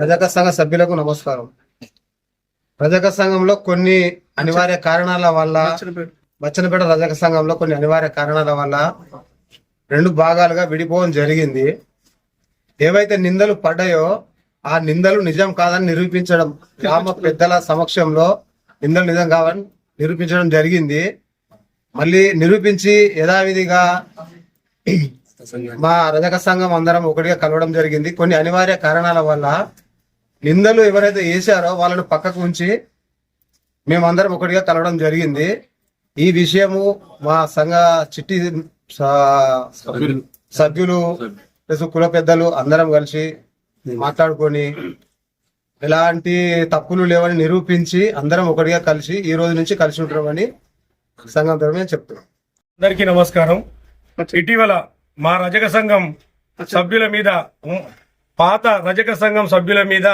రజక సంఘ సభ్యులకు నమస్కారం. రజక సంఘంలో కొన్ని అనివార్య కారణాల వల్ల బచ్చనపేట రజక సంఘంలో కొన్ని అనివార్య కారణాల వల్ల రెండు భాగాలుగా విడిపోవడం జరిగింది. ఏవైతే నిందలు పడ్డాయో ఆ నిందలు నిజం కాదని నిరూపించడం గ్రామ పెద్దల సమక్షంలో నిందలు నిజం కావని నిరూపించడం జరిగింది. మళ్ళీ నిరూపించి యథావిధిగా మా రజక సంఘం అందరం ఒకటిగా కలవడం జరిగింది. కొన్ని అనివార్య కారణాల వల్ల నిందలు ఎవరైతే వేశారో వాళ్ళను పక్కకు ఉంచి మేమందరం ఒకటిగా కలవడం జరిగింది. ఈ విషయము మా సంఘ చిట్టి సభ్యులు. ప్లస్ కుల పెద్దలు అందరం కలిసి మాట్లాడుకొని ఎలాంటి తప్పులు లేవని నిరూపించి అందరం ఒకటిగా కలిసి ఈ రోజు నుంచి కలిసి ఉంటామని సంఘం తరఫున చెప్తున్నాం. అందరికీ నమస్కారం. ఇటీవల మా రజక సంఘం సభ్యుల మీద పాత రజక సంఘం సభ్యుల మీద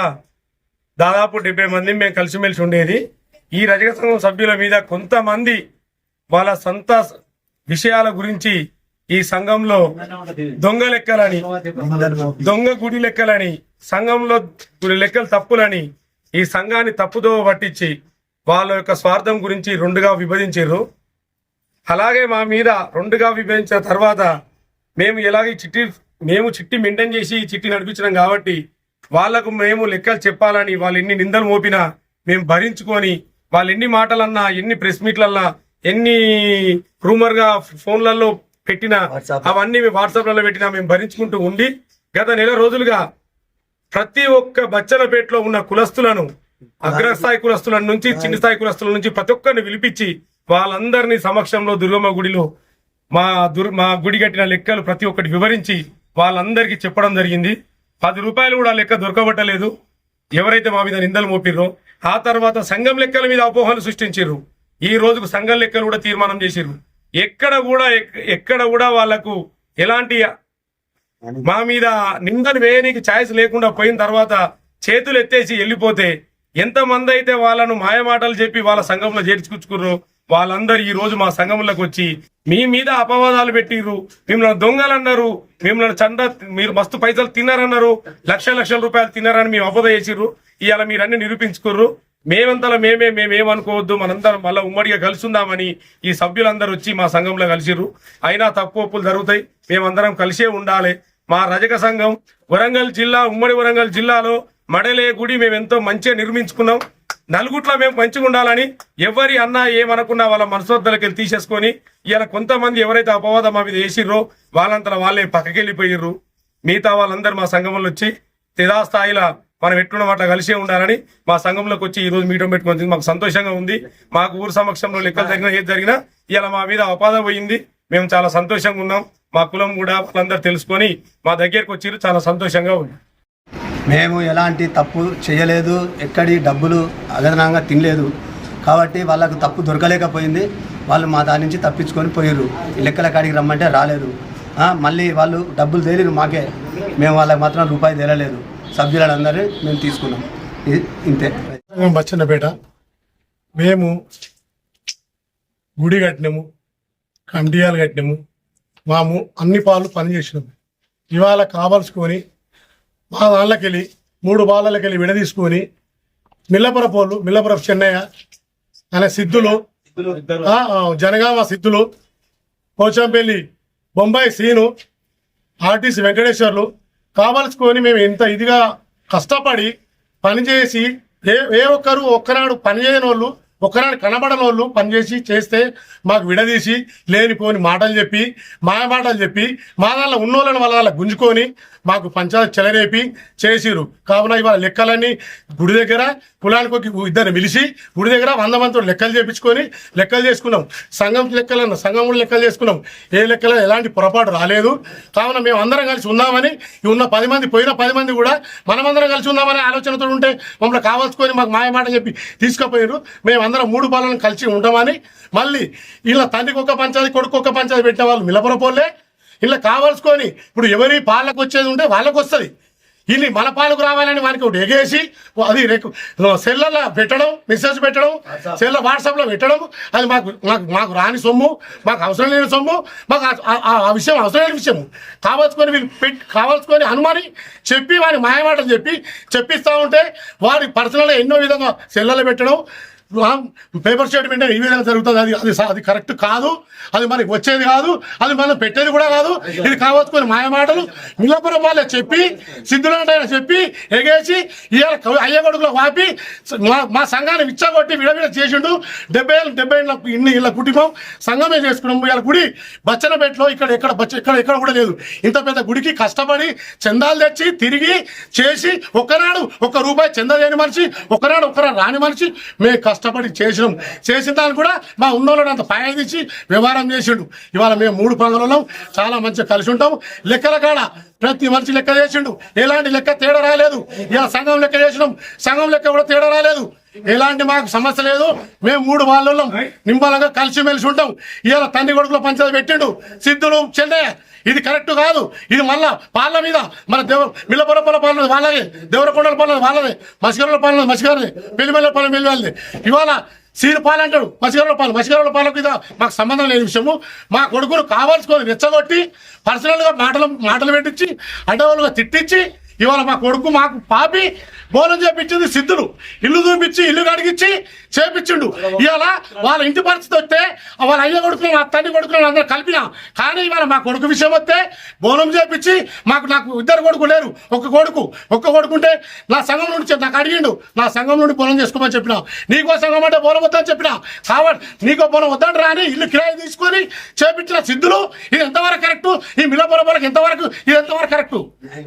దాదాపు డెబ్బై మంది మేము కలిసిమెలిసి ఉండేది. ఈ రజక సంఘం సభ్యుల మీద కొంతమంది వాళ్ళ సొంత విషయాల గురించి ఈ సంఘంలో దొంగ లెక్కలని దొంగ గుడి లెక్కలని సంఘంలో గుడి లెక్కలు తప్పులని ఈ సంఘాన్ని తప్పుదో పట్టించి వాళ్ళ యొక్క స్వార్థం గురించి రెండుగా విభజించారు. అలాగే మా మీద రెండుగా విభజించిన తర్వాత మేము ఎలాగ ఈ చిట్టి మేము చిట్టి మెయింటైన్ చేసి ఈ చిట్టి నడిపించినాం కాబట్టి వాళ్ళకు మేము లెక్కలు చెప్పాలని వాళ్ళు ఎన్ని నిందలు మోపినా మేము భరించుకొని వాళ్ళు ఎన్ని మాటలన్నా ఎన్ని ప్రెస్ మీట్లన్నా ఎన్ని రూమర్గా ఫోన్లలో పెట్టినా అవన్నీ మేము వాట్సాప్లలో పెట్టినా మేము భరించుకుంటూ ఉండి గత నెల రోజులుగా ప్రతి ఒక్క బచ్చలపేటలో ఉన్న కులస్తులను అగ్రస్థాయి కులస్తుల నుంచి చిన్న స్థాయి కులస్తుల నుంచి ప్రతి ఒక్కరిని పిలిపించి వాళ్ళందరినీ సమక్షంలో దుర్గమ్మ గుడిలో మా దుర్ మా గుడి కట్టిన లెక్కలు ప్రతి ఒక్కటి వివరించి వాళ్ళందరికీ చెప్పడం జరిగింది. పది రూపాయలు కూడా లెక్క దొరకబట్టలేదు. ఎవరైతే మా మీద నిందలు మోపిర్రో ఆ తర్వాత సంఘం లెక్కల మీద అపోహలు సృష్టించారు ఈ రోజుకు సంఘం లెక్కలు కూడా తీర్మానం చేసిర్రు. ఎక్కడ కూడా ఎక్కడ కూడా వాళ్ళకు ఎలాంటి మా మీద నిందలు వేయనీకి ఛాయిస్ లేకుండా పోయిన తర్వాత చేతులు ఎత్తేసి వెళ్ళిపోతే ఎంతమంది అయితే వాళ్ళను మాయమాటలు చెప్పి వాళ్ళ సంఘంలో చేర్చుకుచ్చుకుర్రు వాళ్ళందరూ ఈ రోజు మా సంఘంలోకి వచ్చి మీ మీద అపవాదాలు పెట్టిరు మిమ్మల్ని దొంగలు అన్నారు మిమ్మల్ని చంద మీరు మస్తు పైసలు తిన్నారన్నారు. లక్ష లక్షల రూపాయలు తిన్నారని మేము అపద చేసిర్రు ఇవాళ మీరు అన్ని నిరూపించుకుర్రు. మేమంతలా మేమే మేమేమనుకోవద్దు. మనందరం మళ్ళీ ఉమ్మడిగా కలుసుందామని ఈ సభ్యులందరూ వచ్చి మా సంఘంలో కలిసిర్రు. అయినా తప్పు ఒప్పులు జరుగుతాయి. మేమందరం కలిసే ఉండాలి. మా రజక సంఘం వరంగల్ జిల్లా ఉమ్మడి వరంగల్ జిల్లాలో మడలే గుడి మేము ఎంతో మంచిగా నిర్మించుకున్నాం. నలుగుట్ల మేము మంచిగా ఉండాలని ఎవరి అన్నా ఏమనుకున్నా వాళ్ళ మనసోద్దలకి వెళ్ళి తీసేసుకొని ఇలా కొంతమంది ఎవరైతే అపవాదం మా మీద వేసిర్రో వాళ్ళంతా వాళ్ళే పక్కకెళ్ళిపోయిర్రు. మిగతా వాళ్ళందరూ మా సంఘంలో వచ్చి స్థాయిలో మనం ఎట్లున్న అట్లా కలిసే ఉండాలని మా సంఘంలోకి వచ్చి ఈ రోజు మీటింగ్ పెట్టుకుంది మాకు సంతోషంగా ఉంది. మాకు ఊరు సమక్షంలో లెక్కలు జరిగినా ఏది జరిగినా ఇలా మా మీద అపాదం పోయింది. మేము చాలా సంతోషంగా ఉన్నాం. మా కులం కూడా వాళ్ళందరూ తెలుసుకొని మా దగ్గరకు వచ్చి చాలా సంతోషంగా ఉంది మేము ఎలాంటి తప్పు చేయలేదు ఎక్కడి డబ్బులు అదనంగా తినలేదు. కాబట్టి వాళ్ళకు తప్పు దొరకలేకపోయింది. వాళ్ళు మా దాని నుంచి తప్పించుకొని పోయారు లెక్కల కాడికి రమ్మంటే రాలేదు. మళ్ళీ వాళ్ళు డబ్బులు తేలిరు మాకే. మేము వాళ్ళకి మాత్రం రూపాయి తేలలేదు. సభ్యులందరూ మేము తీసుకున్నాం. ఇంతే. బచ్చన్నపేట. మేము గుడి కట్టినాము కండియాలు కట్టినాము మాము అన్ని పాలు పని చేసినాము ఇవాళ కావలసుకొని మా దాళ్ళకెళ్ళి మూడు బాలకెళ్ళి విడదీసుకొని మిల్లపురపు వాళ్ళు మిల్లపురపు చెన్నయ్య అనే సిద్ధులు జనగామ సిద్ధులు పోచంపల్లి బొంబాయి సీను ఆర్టీసీ వెంకటేశ్వర్లు కావలసుకొని మేము ఇంత ఇదిగా కష్టపడి పనిచేసి ఏ ఏ ఒక్కరు ఒక్కనాడు పనిచేయని వాళ్ళు ఒకనాడు కనబడని వాళ్ళు పనిచేసి చేస్తే మాకు విడదీసి లేనిపోని మాటలు చెప్పి మాయ మాటలు చెప్పి మా దానిలో ఉన్నోళ్ళని వాళ్ళ దానిలో గుంజుకొని మాకు పంచాయతీ చెలరేపి చేసిరు కావున ఇవాళ లెక్కలన్నీ గుడి దగ్గర కులానికి ఒక ఇద్దరు పిలిచి గుడి దగ్గర వంద మంది లెక్కలు చేపించుకొని లెక్కలు చేసుకున్నాం. సంఘం లెక్కలన్న సంఘం కూడా లెక్కలు చేసుకున్నాం. ఏ లెక్కలో ఎలాంటి పొరపాటు రాలేదు. కావున మేము అందరం కలిసి ఉందామని ఉన్న పది మంది పోయిన పది మంది కూడా మనమందరం కలిసి ఉందామనే ఆలోచనతో ఉంటే మమ్మల్ని కావాల్సుకొని మాకు మాయ మాట చెప్పి తీసుకుపోయారు మేమందరం మూడు పాలను కలిసి ఉంటామని మళ్ళీ ఇలా తండ్రికి ఒక పంచాయతీ కొడుకు ఒక పంచాయతీ పెట్టిన వాళ్ళు మిలపురపోలే ఇలా కావాల్సుకొని ఇప్పుడు ఎవరి పాలకు వచ్చేది ఉంటే వాళ్ళకు వస్తుంది ఇన్ని మన పాలకు రావాలని వానికి ఒకటి ఎగేసి అది సెల్లలో పెట్టడం మెసేజ్ పెట్టడం సెల్ల వాట్సాప్లో పెట్టడం అది మాకు మాకు మాకు రాని సొమ్ము మాకు అవసరం లేని సొమ్ము మాకు ఆ- విషయం అవసరం లేని విషయం కావాల్సుకొని వీళ్ళు పెట్టి కావాల్సుకొని అనుమాని చెప్పి వాడి మాయమాటలు చెప్పి చెప్పిస్తా ఉంటే వాడి పర్సనల్ ఎన్నో విధంగా సెల్లలో పెట్టడం పేపర్ స్టేట్మెంట్ ఈ విధంగా జరుగుతుంది. అది అది అది కరెక్ట్ కాదు. అది మనకి వచ్చేది కాదు. అది మనం పెట్టేది కూడా కాదు. ఇది కావచ్చుకొని మాయమాటలు మిల్లపురం వాళ్ళే చెప్పి సిద్ధులంటే చెప్పి ఎగేసి ఇవాళ కవి- అయ్య కొడుకులో వాపి మా మా సంఘాన్ని విచ్చగొట్టి విడవిడ చేసిండు. డెబ్బై ఏళ్ళు డెబ్బై ఏళ్ళ ఇన్ని ఇళ్ళ కుటుంబం సంఘమే చేసుకున్నాం. ఇవాళ గుడి బచ్చనపేటలో ఇక్కడ ఎక్కడ బచ్చ ఇక్కడ ఎక్కడ కూడా లేదు. ఇంత పెద్ద గుడికి కష్టపడి చందాలు తెచ్చి తిరిగి చేసి ఒకనాడు ఒక్క రూపాయి చందా లేని మనిషి ఒకనాడు ఒకనాడు రాని మనిషి మేము కష్టపడి చేసినాం. చేసిన దాన్ని కూడా మా ఉన్నోళ్ళని అంత పాయదించి వ్యవహారం చేసిండు. ఇవాళ మేము మూడు పండుగలలో చాలా మంచిగా కలిసి ఉంటాం. లెక్కల కాడ ప్రతి మనిషి లెక్క చేసిండు. ఎలాంటి లెక్క తేడా రాలేదు. ఇలా సంఘం లెక్క చేసినాం. సంఘం లెక్క కూడా తేడా రాలేదు. ఎలాంటి మాకు సమస్య లేదు. మేము మూడు వాళ్ళలో నింబాలంగా కలిసిమెలిసి ఉంటాం. ఇవాళ తండ్రి కొడుకులో పంచాయతీ పెట్టిండు. సిద్ధులు చెన్నయ్య ఇది కరెక్ట్ కాదు. ఇది మళ్ళా పాలన మీద. మన దేవ మిల్లపురపల పాలన వాళ్ళదే. దేవరకొండల పాలన వాళ్ళదే. మసిగరుల పాలన మసిగారిది. పెళ్ళిమెల్ల పాలన పెళ్ళి ఇవాళ సీరు పాలు అంటాడు. మసిగరుల పాలు. మసిగరుల పాలకు మీద మాకు సంబంధం లేని విషయము. మా కొడుకును కావాల్సుకొని రెచ్చగొట్టి పర్సనల్గా మాటలు మాటలు పెట్టించి అడవులుగా తిట్టించి ఇవాళ మా కొడుకు మాకు పాపి బోలం చేపించింది సిద్ధులు ఇల్లు చూపించి ఇల్లు కడిగించి చేపించిండు. ఇవాళ వాళ్ళ ఇంటి పరిస్థితి వస్తే వాళ్ళ అయ్య కొడుకులు మా తండ్రి కొడుకులు అందరూ కలిపినా. కానీ ఇవాళ మా కొడుకు విషయం వస్తే బోనం చేపించి మాకు నాకు ఇద్దరు కొడుకు లేరు. ఒక కొడుకు ఒక్క కొడుకు ఉంటే నా సంఘం నుండి నాకు అడిగిండు నా సంఘం నుండి బోనం చేసుకోమని చెప్పిన. నీకో సంఘం అంటే బోనం వద్దని చెప్పిన. కాబట్టి నీకో బోనం వద్దని రాని ఇల్లు కిరాయి తీసుకొని చేపించిన సిద్ధులు ఇది ఎంతవరకు కరెక్ట్? ఈ మిలబొరబొరకు ఎంతవరకు ఇది ఎంతవరకు కరెక్టు?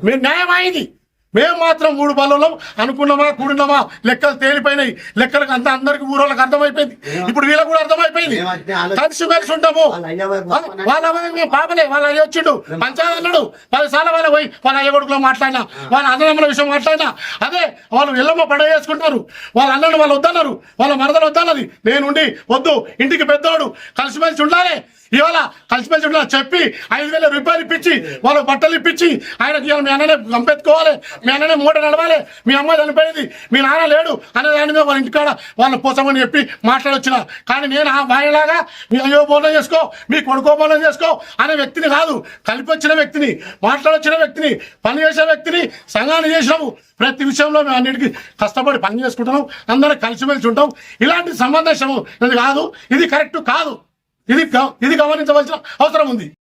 మీరు న్యాయం అయింది మేము మాత్రం మూడు బలలో అనుకున్నామా కూడినామా లెక్కలు తేలిపోయినాయి. లెక్కలకు అంత అందరికి ఊరోళ్ళకి అర్థమైపోయింది. ఇప్పుడు వీళ్ళకి కూడా అర్థమైపోయింది. కలిసి కలిసి ఉంటాము. వాళ్ళ పాపలే? వాళ్ళ అయ్య వచ్చిండు. పంచాయతీ అన్నాడు పది సార్లు వాళ్ళ పోయి వాళ్ళ అయ్య కొడుకులో మాట్లాడినా. వాళ్ళ అన్నదమ్ముల విషయం మాట్లాడినా. అదే వాళ్ళు ఎల్లమ్మ పడవ చేసుకుంటారు వాళ్ళ అన్నను వాళ్ళు వద్దన్నారు. వాళ్ళ మరదలు వద్దన్నది. నేనుండి వద్దు. ఇంటికి పెద్దోడు. కలిసిమెలిసి ఉండాలి. ఇవాళ కలిసిమెలిసి ఉండాలి చెప్పి ఐదు వేల రూపాయలు ఇప్పించి వాళ్ళకి బట్టలు ఇప్పించి ఆయనకి ఇవాళ మీ అన్ననే పంపెత్తుకోవాలి మీ అన్ననే మూట నడవాలి మీ అమ్మాయి చనిపోయింది మీ నాన్న లేడు అనే దాని మీద వాళ్ళ ఇంటికాడ వాళ్ళని పోసామని చెప్పి మాట్లాడొచ్చిన. కానీ నేను ఆ మీ అయ్యో బోనం చేసుకో మీ కొడుకో బోనం చేసుకో అనే వ్యక్తిని కాదు కలిపి వచ్చిన వ్యక్తిని మాట్లాడొచ్చిన వ్యక్తిని పని చేసే వ్యక్తిని సంఘాన్ని చేసినాము ప్రతి విషయంలో మేము అన్నిటికీ కష్టపడి పని చేసుకుంటున్నాం అందరం కలిసిమెలిసి ఉంటాం. ఇలాంటి సంబంధం ఇది కాదు ఇది కరెక్ట్ కాదు. ఇది ఇది గమనించవలసిన అవసరం ఉంది.